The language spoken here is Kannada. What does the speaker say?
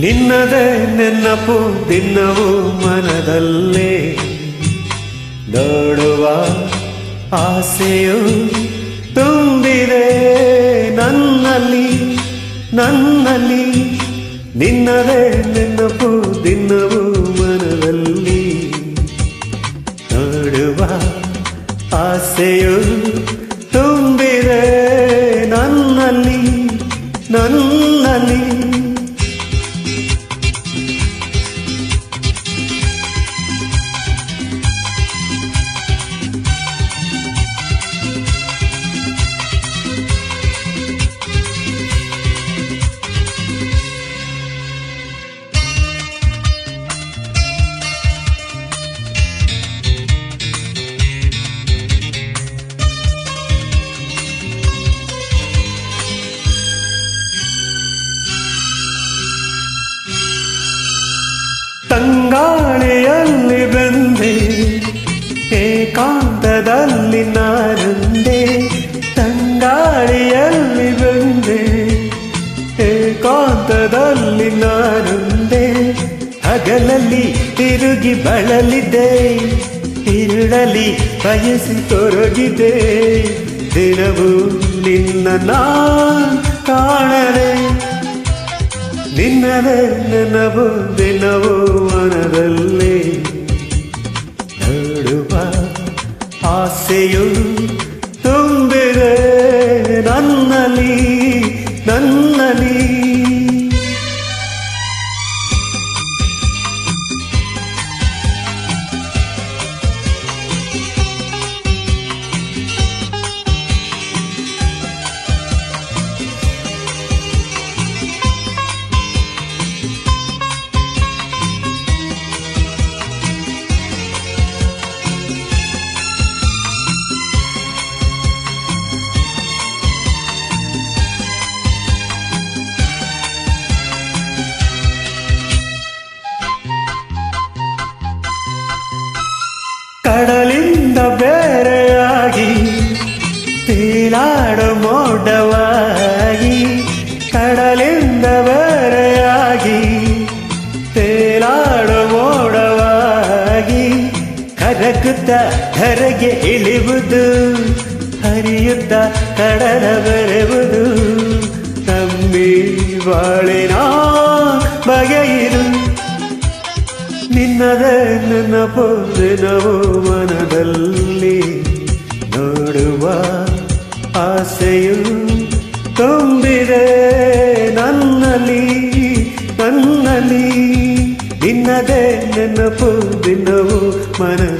ನಿನ್ನದೇ ನೆನಪು ದಿನವು ಮನದಲ್ಲೇ. ನೋಡುವ ಆಸೆಯು ತುಂಬಿದೆ ನನ್ನಲ್ಲಿ ನನ್ನಲ್ಲಿ. ನಿನ್ನದೇ ನೆನಪು ದಿನವೂ ತಂಗಾಳಿಯಲ್ಲಿ ಬಂದೆ, ಏಕಾಂತದಲ್ಲಿ ನಾರಂದೆ ತಂಗಾಳಿಯಲ್ಲಿ ಬಂದೆ, ಏಕಾಂತದಲ್ಲಿ ನಾರಂದೆ ಹಗಲಲ್ಲಿ ತಿರುಗಿ ಬಳಲಿದೆ, ಇರುಳಲಿ ಬಯಸಿ ತೊರಗಿದೆ ದಿನವೂ ನಿನ್ನ ನಾ ಕಾಣದೆ ನಿನ್ನದೇ ನೆನಪು ದಿನವೂ ಮನದಲ್ಲಿ ನೋಡುವ ಆಸೆಯು ತೇಲಾಡ ಮೋಡವಾಗಿ ಕಡಲಿಂದ ಬೇರೆಯಾಗಿ ತೇಲಾಡ ಮೋಡವಾಗಿ ಕರಗುತ್ತ ಕರೆಗೆ ಇಳಿಯುವುದು ಹರಿಯುತ್ತ ಕಡಲ ಬರುವುದು ನಮ್ಮಿ ಬಾಳಿನ ಬಗೆಯಿರು ನಿನ್ನದೇ ನೆನಪು ದಿನವೂ ಮನದಲ್ಲಿ ನೋಡುವ ಆಸೆಯು ತುಂಬಿದೆ ನನ್ನಲ್ಲಿ ನನ್ನಲ್ಲಿ. ನಿನ್ನದೇ ನೆನಪು ದಿನವು ಮನದಲ್ಲಿ